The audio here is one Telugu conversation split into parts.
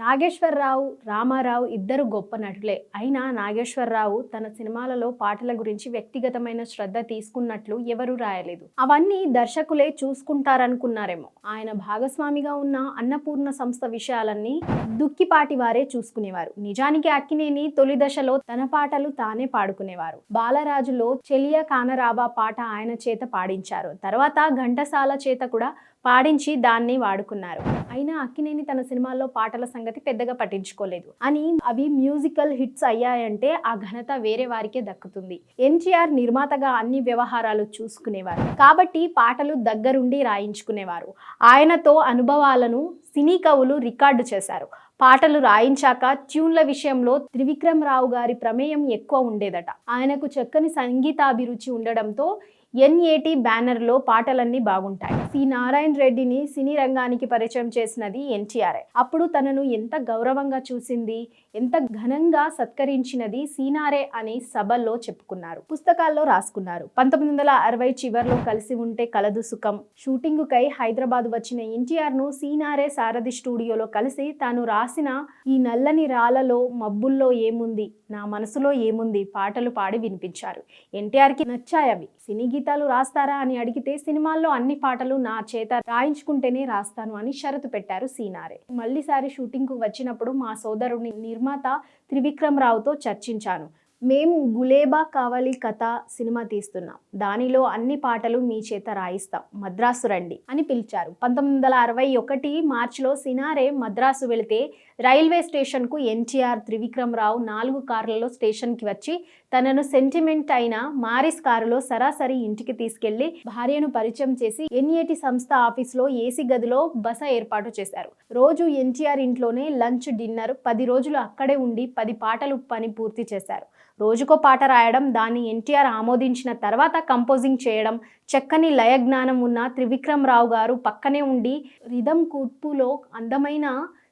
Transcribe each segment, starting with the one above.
నాగేశ్వరరావు రామారావు ఇద్దరు గొప్ప నటులే. అయినా నాగేశ్వరరావు తన సినిమాలలో పాటల గురించి వ్యక్తిగతమైన శ్రద్ధ తీసుకున్నట్లు ఎవరూ రాయలేదు. అవన్నీ దర్శకులే చూసుకుంటారనుకున్నారేమో. ఆయన భాగస్వామిగా ఉన్న అన్నపూర్ణ సంస్థ విషయాలన్నీ దుక్కిపాటి వారే చూసుకునేవారు. నిజానికి అక్కినేని తొలి దశలో తన పాటలు తానే పాడుకునేవారు. బాలరాజులో చెలియ కానరాబా పాట ఆయన చేత పాడించారు. తర్వాత ఘంటసాల చేత కూడా పాడించి దాన్ని వాడుకున్నారు. అయినా అక్కినేని తన సినిమాల్లో పాటల సంగతి పెద్దగా పట్టించుకోలేదు. అని అవి మ్యూజికల్ హిట్స్ అయ్యాయంటే ఆ ఘనత వేరే వారికే దక్కుతుంది. ఎన్టీఆర్ నిర్మాతగా అన్ని వ్యవహారాలు చూసుకునేవారు. కాబట్టి పాటలు దగ్గరుండి రాయించుకునేవారు. ఆయనతో అనుభవాలను సినీ కవులు రికార్డు చేశారు. పాటలు రాయించాక ట్యూన్ల విషయంలో త్రివిక్రమ్ రావు గారి ప్రమేయం ఎక్కువ ఉండేదట. ఆయనకు చక్కని సంగీతాభిరుచి ఉండడంతో ఎన్ఏటి బ్యానర్లో పాటలన్నీ బాగుంటాయి. సి. నారాయణ రెడ్డిని సినీ రంగానికి పరిచయం చేసినది ఎన్టీఆర్ అప్పుడు తనను ఎంత గౌరవంగా చూసింది ఎంత ఘనంగా సత్కరించినది సీనారే అని సభల్లో చెప్పుకున్నారు. పుస్తకాల్లో రాసుకున్నారు. పంతొమ్మిది వందల అరవై చివర్లో కలిసి ఉంటే కలదు సుఖం. షూటింగుకై హైదరాబాద్ వచ్చిన ఎన్టీఆర్ను సీనారే సారథి స్టూడియోలో కలిసి తాను రాసిన ఈ నల్లని రాళ్ళలో మబ్బుల్లో ఏముంది నా మనసులో ఏముంది పాటలు పాడి వినిపించారు. ఎన్టీఆర్కి నచ్చాయి అవి సినీ గీతాలు రాస్తారా అని అడిగితే సినిమాల్లో అన్ని పాటలు నా చేత రాయించుకుంటేనే రాస్తాను అని షరతు పెట్టారు సీనారే. మళ్ళీసారి షూటింగ్కు వచ్చినప్పుడు మా సోదరుని నిర్మాత త్రివిక్రమ్ రావుతో చర్చించాను. మేము గులేబా కావలి కథ సినిమా తీస్తున్నాం. దానిలో అన్ని పాటలు మీ చేత రాయిస్తాం. మద్రాసు రండి అని పిలిచారు. పంతొమ్మిది వందల అరవై ఒకటి మార్చిలో సినారే మద్రాసు వెళితే రైల్వే స్టేషన్కు ఎన్టీఆర్ త్రివిక్రమ్ రావు నాలుగు కార్లలో స్టేషన్కి వచ్చి తనను సెంటిమెంట్ అయిన మారిస్ కారులో సరాసరి ఇంటికి తీసుకెళ్ళి భార్యను పరిచయం చేసి ఎన్ఏటి సంస్థ ఆఫీస్లో ఏసీ గదిలో బస ఏర్పాటు చేశారు. రోజు ఎన్టీఆర్ ఇంట్లోనే లంచ్ డిన్నర్ పది రోజులు అక్కడే ఉండి పది పాటలు పని పూర్తి చేశారు. రోజుకో పాట రాయడం దాన్ని ఎన్టీఆర్ ఆమోదించిన తర్వాత కంపోజింగ్ చేయడం చక్కని లయ జ్ఞానం ఉన్న త్రివిక్రమ్ రావు గారు పక్కనే ఉండి రిధం కూర్పులో అందమైన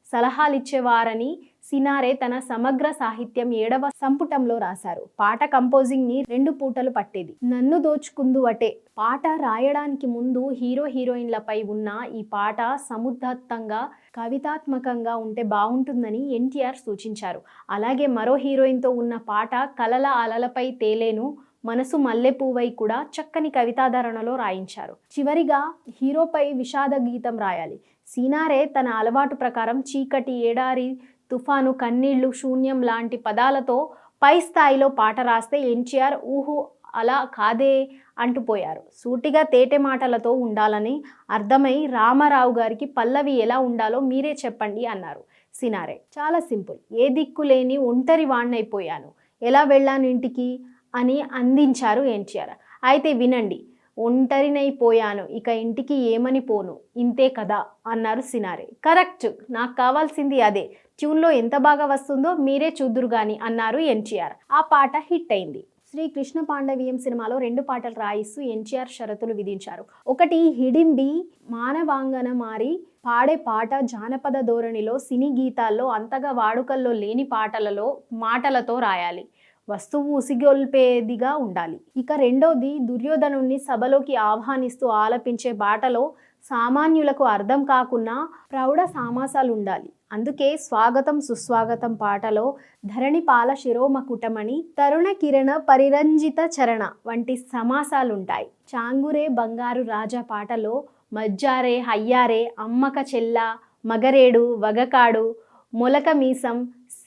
సలహాలు ఇచ్చేవారని సినారే తన సమగ్ర సాహిత్యం ఏడవ సంపుటంలో రాశారు. పాట కంపోజింగ్ని రెండు పూటలు పట్టేది. నన్ను దోచుకుందు అటే పాట రాయడానికి ముందు హీరో హీరోయిన్లపై ఉన్న ఈ పాట సముద్ధత్తంగా కవితాత్మకంగా ఉంటే బాగుంటుందని ఎన్టీఆర్ సూచించారు. అలాగే మరో హీరోయిన్తో ఉన్న పాట కలల అలలపై తేలేను మనసు మల్లెపూవై కూడా చక్కని కవితాధరణలో రాయించారు. చివరిగా హీరోపై విషాద గీతం రాయాలి. సీనారే తన అలవాటు ప్రకారం చీకటి ఏడారి తుఫాను కన్నీళ్ళు శూన్యం లాంటి పదాలతో పై స్థాయిలో పాట రాస్తే ఎన్టీఆర్ ఊహు అలా కాదే అంటుపోయారు సూటిగా తేటె మాటలతో ఉండాలని అర్థమై రామారావు గారికి పల్లవి ఎలా ఉండాలో మీరే చెప్పండి అన్నారు సినారే. చాలా సింపుల్. ఏ దిక్కు లేని ఒంటరి వాణ్ణైపోయాను. ఎలా వెళ్ళాను ఇంటికి? అని అందించారు ఎన్టీఆర్. అయితే వినండి ఒంటరినైపోయాను ఇక ఇంటికి ఏమని పోను? ఇంతే కదా? అన్నారు సినారే. కరెక్ట్. నాకు కావాల్సింది అదే. ట్యూన్లో ఎంత బాగా వస్తుందో మీరే చూద్దురు గాని అన్నారు ఎన్టీఆర్. ఆ పాట హిట్ అయింది. శ్రీ కృష్ణ పాండవీయం సినిమాలో రెండు పాటలు రాయిస్తూ ఎన్టీఆర్ షరతులు విధించారు. ఒకటి హిడింబి మానవాంగన మారి పాడే పాట జానపద ధోరణిలో సినీ గీతాల్లో అంతగా వాడుకల్లో లేని పాటలలో మాటలతో రాయాలి. వస్తువు ఉసిగొల్పేదిగా ఉండాలి ఇక రెండోది దుర్యోధనుణ్ణి సభలోకి ఆహ్వానిస్తూ ఆలపించే బాటలో సామాన్యులకు అర్థం కాకున్నా ప్రౌఢ సామాసాలు ఉండాలి అందుకే స్వాగతం సుస్వాగతం పాటలో ధరణిపాల శిరోమకుటమణి తరుణ కిరణ పరిరంజిత చరణ వంటి సమాసాలుంటాయి. చాంగురే బంగారు రాజా పాటలో మజ్జారే హయ్యారే అమ్మక చెల్ల మగరేడు వగకాడు మొలక మీసం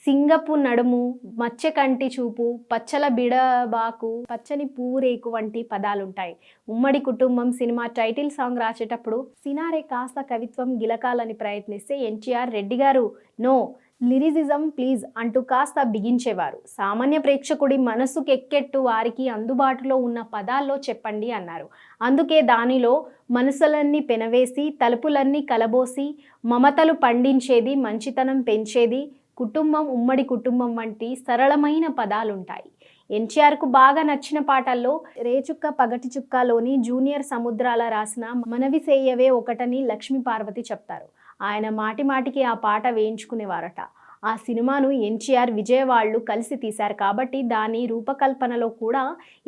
సింగపు నడుము మచ్చ కంటి చూపు పచ్చల బిడబాకు పచ్చని పూరేకు వంటి పదాలుంటాయి. ఉమ్మడి కుటుంబం సినిమా టైటిల్ సాంగ్ రాసేటప్పుడు సినారే కాస్త కవిత్వం గిలకాలని ప్రయత్నిస్తే ఎన్టీఆర్ రెడ్డి గారు నో లిరిజిజం ప్లీజ్ అంటూ కాస్త బిగించేవారు. సామాన్య ప్రేక్షకుడి మనసుకు ఎక్కెట్టు వారికి అందుబాటులో ఉన్న పదాల్లో చెప్పండి అన్నారు. అందుకే దానిలో మనసులన్నీ పెనవేసి తలుపులన్నీ కలబోసి మమతలు పండించేది మంచితనం పెంచేది కుటుంబం ఉమ్మడి కుటుంబం వంటి సరళమైన పదాలుంటాయి. ఎన్టీఆర్కు బాగా నచ్చిన పాటల్లో రేచుక్క పగటి చుక్కలోని జూనియర్ సముద్రాల రాసిన మనవి సేయవే ఒకటని లక్ష్మీ పార్వతి చెప్తారు. ఆయన మాటి మాటికి ఆ పాట వేయించుకునేవారట. ఆ సినిమాను ఎన్టీఆర్ విజయ్ వాళ్ళు కలిసి తీశారు కాబట్టి దాని రూపకల్పనలో కూడా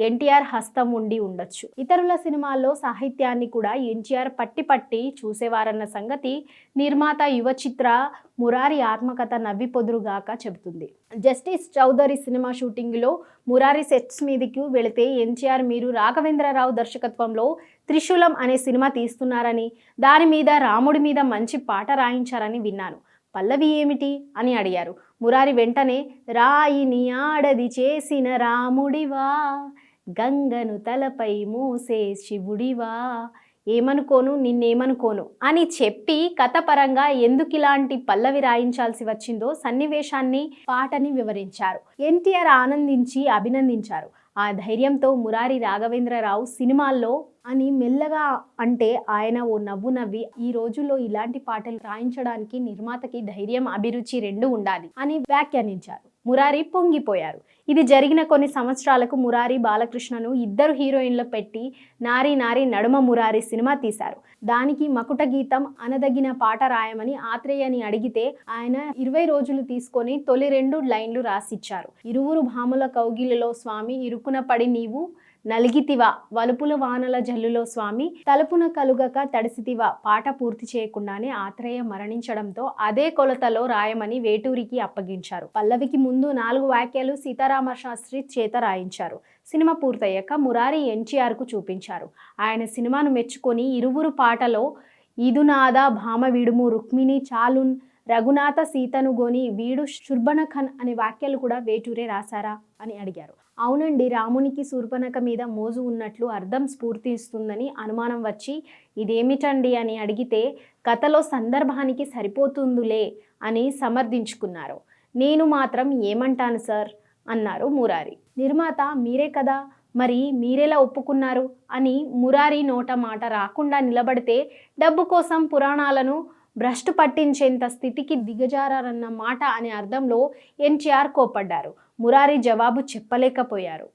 ఎన్టీఆర్ హస్తం ఉండి ఉండొచ్చు. ఇతరుల సినిమాల్లో సాహిత్యాన్ని కూడా ఎన్టీఆర్ పట్టి పట్టి చూసేవారన్న సంగతి నిర్మాత యువ చిత్ర మురారి ఆత్మకథ నవ్వి పొదురుగాక చెబుతుంది. జస్టిస్ చౌదరి సినిమా షూటింగ్లో మురారి సెట్స్ మీదకి వెళితే ఎన్టీఆర్ మీరు రాఘవేంద్రరావు దర్శకత్వంలో త్రిశూలం అనే సినిమా తీస్తున్నారని దాని మీద రాముడి మీద మంచి పాట రాయించారని విన్నాను. పల్లవి ఏమిటి? అని అడిగారు. మురారి వెంటనే రాయిని ఆడది చేసిన రాముడివా? గంగను తలపై మోసే శివుడివా? ఏమనుకోను? నిన్నేమనుకోను? అని చెప్పి కథపరంగా ఎందుకు ఇలాంటి పల్లవి రాయించాల్సి వచ్చిందో సన్నివేశాన్ని పాటని వివరించారు. ఎన్టీఆర్ ఆనందించి అభినందించారు. ఆ ధైర్యంతో మురారి రాఘవేంద్రరావు సినిమాల్లో అని మెల్లగా అంటే ఆయన ఓ నవ్వు నవ్వి ఈ రోజుల్లో ఇలాంటి పాటలు రాయించడానికి నిర్మాతకి ధైర్యం అభిరుచి రెండు ఉండాలి అని వ్యాఖ్యానించారు. మురారి పొంగిపోయారు. ఇది జరిగిన కొన్ని సంవత్సరాలకు మురారి బాలకృష్ణను ఇద్దరు హీరోయిన్లు పెట్టి నారి నారి నడుమ మురారి సినిమా తీశారు. దానికి మకుట గీతం అనదగిన పాట రాయమని ఆత్రేయని అడిగితే ఆయన ఇరవై రోజులు తీసుకొని తొలి రెండు లైన్లు రాసిచ్చారు. ఇరువురు భాముల కౌగిలిలో స్వామి ఇరుకున పడి నీవు నలిగితివా వలుపుల వానల జల్లులో స్వామి తలుపున కలుగక తడిసితివా పాట పూర్తి చేయకుండానే ఆత్రేయ మరణించడంతో అదే కొలతలో రాయమని వేటూరికి అప్పగించారు. పల్లవికి ముందు నాలుగు వాక్యాలు సీతారామ శాస్త్రి చేత రాయించారు. సినిమా పూర్తయ్యాక మురారి ఎన్టీఆర్కు చూపించారు. ఆయన సినిమాను మెచ్చుకొని ఇరువురు పాటలో ఇదునాద భామ విడుము రుక్మిణి చాలున్ రఘునాథ సీతను గోని వీడు శుర్బనఖన్ అనే వాక్యాలు కూడా వేటూరే రాశారా అని అడిగారు. అవునండి రామునికి శూర్పణఖ మీద మోజు ఉన్నట్లు అర్థం స్ఫూర్తి ఇస్తుందని అనుమానం వచ్చి ఇదేమిటండి అని అడిగితే కథలో సందర్భానికి సరిపోతుందిలే అని సమర్థించుకున్నారు. నేను మాత్రం ఏమంటాను సార్? అన్నారు మురారి. నిర్మాత మీరే కదా? మరి మీరెలా ఒప్పుకున్నారు? అని మురారి నోట మాట రాకుండా నిలబడితే డబ్బు కోసం పురాణాలను భ్రష్టు పట్టించేంత స్థితికి దిగజారన్న మాట అనే అర్థంలో ఎన్టీఆర్ కోపడ్డారు మురారి జవాబు చెప్పలేకపోయారు.